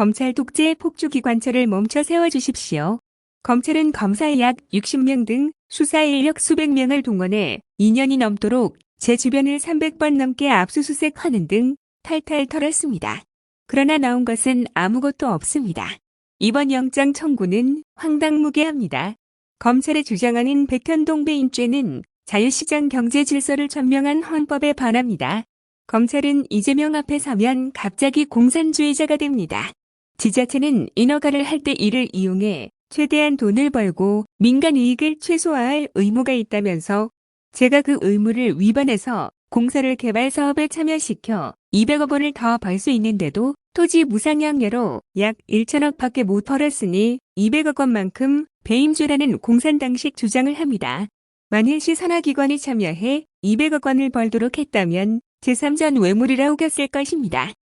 검찰 독재 폭주기관처를 멈춰 세워주십시오. 검찰은 검사 약 60명 등 수사 인력 수백 명을 동원해 2년이 넘도록 제 주변을 300번 넘게 압수수색하는 등 탈탈 털었습니다. 그러나 나온 것은 아무것도 없습니다. 이번 영장 청구는 황당무계합니다. 검찰의 주장하는 백현동 배임죄는 자유시장 경제 질서를 천명한 헌법에 반합니다. 검찰은 이재명 앞에 서면 갑자기 공산주의자가 됩니다. 지자체는 인허가를 할 때 이를 이용해 최대한 돈을 벌고 민간 이익을 최소화할 의무가 있다면서 제가 그 의무를 위반해서 공사를 개발 사업에 참여시켜 200억 원을 더 벌 수 있는데도 토지 무상양례로 약 1천억 밖에 못 벌었으니 200억 원만큼 배임죄라는 공산당식 주장을 합니다. 만일 시 산하기관이 참여해 200억 원을 벌도록 했다면 제3전 외물이라 우겼을 것입니다.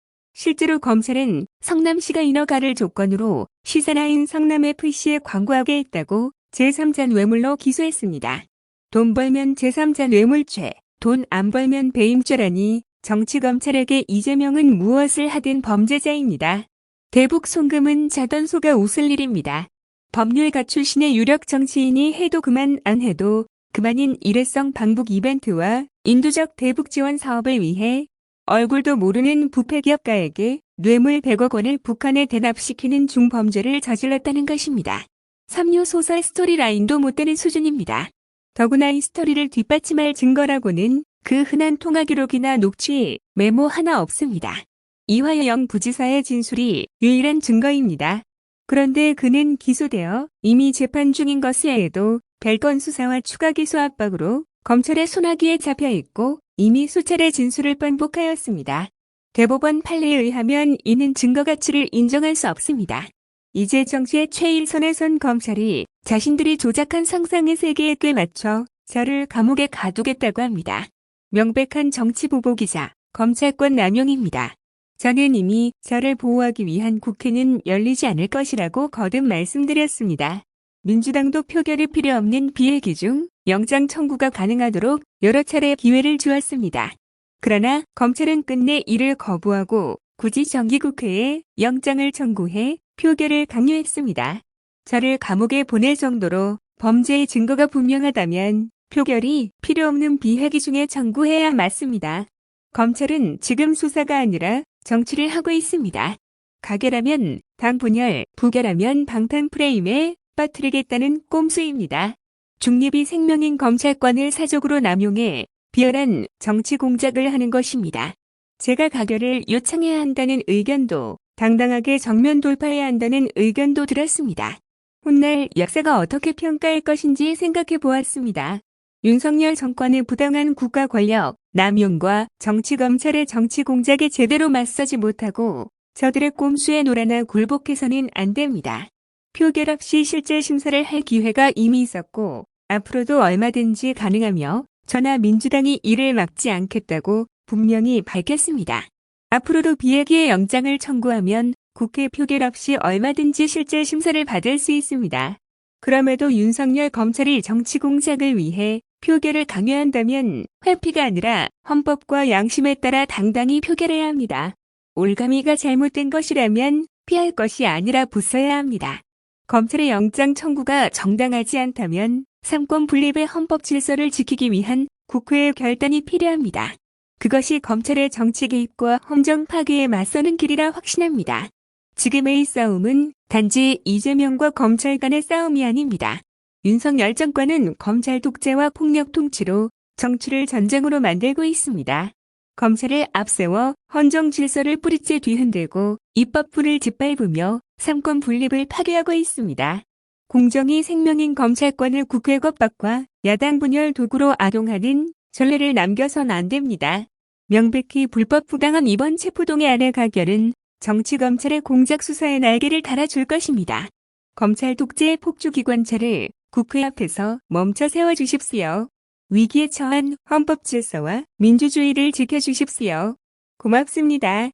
실제로 검찰은 성남시가 인허가를 조건으로 시사나인 성남FC에 광고하게 했다고 제3전 외물로 기소했습니다. 돈 벌면 제3전 외물죄, 돈 안 벌면 배임죄라니 정치검찰에게 이재명은 무엇을 하든 범죄자입니다. 대북 송금은 자던소가 웃을 일입니다. 법률가 출신의 유력 정치인이 해도 그만 안 해도 그만인 일회성 방북 이벤트와 인도적 대북 지원 사업을 위해 얼굴도 모르는 부패 기업가에게 뇌물 100억 원을 북한에 대납시키는 중범죄를 저질렀다는 것입니다. 3류 소설 스토리라인도 못 되는 수준입니다. 더구나 이 스토리를 뒷받침할 증거라고는 그 흔한 통화 기록이나 녹취, 메모 하나 없습니다. 이화영 부지사의 진술이 유일한 증거입니다. 그런데 그는 기소되어 이미 재판 중인 것에도 별건 수사와 추가 기소 압박으로 검찰의 소나기에 잡혀 있고 이미 수차례 진술을 번복하였습니다. 대법원 판례에 의하면 이는 증거 가치를 인정할 수 없습니다. 이제 정치의 최일선에 선 검찰이 자신들이 조작한 상상의 세계에 꿰맞춰 저를 감옥에 가두겠다고 합니다. 명백한 정치 보복이자 검찰권 남용입니다. 저는 이미 저를 보호하기 위한 국회는 열리지 않을 것이라고 거듭 말씀드렸습니다. 민주당도 표결이 필요 없는 비례기 중 영장 청구가 가능하도록 여러 차례 기회를 주었습니다. 그러나 검찰은 끝내 이를 거부하고 굳이 정기국회에 영장을 청구해 표결을 강요했습니다. 저를 감옥에 보낼 정도로 범죄의 증거가 분명하다면 표결이 필요 없는 비회기 중에 청구해야 맞습니다. 검찰은 지금 수사가 아니라 정치를 하고 있습니다. 가결하면 당 분열, 부결하면 방탄 프레임에 빠뜨리겠다는 꼼수입니다. 중립이 생명인 검찰권을 사적으로 남용해 비열한 정치 공작을 하는 것입니다. 제가 가결을 요청해야 한다는 의견도 당당하게 정면 돌파해야 한다는 의견도 들었습니다. 훗날 역사가 어떻게 평가할 것인지 생각해 보았습니다. 윤석열 정권의 부당한 국가 권력, 남용과 정치검찰의 정치 공작에 제대로 맞서지 못하고 저들의 꼼수에 놀아나 굴복해서는 안 됩니다. 표결 없이 실제 심사를 할 기회가 이미 있었고 앞으로도 얼마든지 가능하며 저나 민주당이 이를 막지 않겠다고 분명히 밝혔습니다. 앞으로도 비핵기의 영장을 청구하면 국회 표결 없이 얼마든지 실제 심사를 받을 수 있습니다. 그럼에도 윤석열 검찰이 정치 공작을 위해 표결을 강요한다면 회피가 아니라 헌법과 양심에 따라 당당히 표결해야 합니다. 올가미가 잘못된 것이라면 피할 것이 아니라 부숴야 합니다. 검찰의 영장 청구가 정당하지 않다면 삼권 분립의 헌법 질서를 지키기 위한 국회의 결단이 필요합니다. 그것이 검찰의 정치 개입과 헌정 파괴에 맞서는 길이라 확신합니다. 지금의 싸움은 단지 이재명과 검찰 간의 싸움이 아닙니다. 윤석열 정권은 검찰 독재와 폭력 통치로 정치를 전쟁으로 만들고 있습니다. 검찰을 앞세워 헌정 질서를 뿌리째 뒤흔들고 입법부를 짓밟으며 삼권 분립을 파괴하고 있습니다. 공정이 생명인 검찰권을 국회 겁박과 야당 분열 도구로 악용하는 전례를 남겨선 안 됩니다. 명백히 불법 부당한 이번 체포동의 안의 가결은 정치검찰의 공작 수사에 날개를 달아줄 것입니다. 검찰 독재 폭주기관차를 국회 앞에서 멈춰 세워주십시오. 위기에 처한 헌법 질서와 민주주의를 지켜주십시오. 고맙습니다.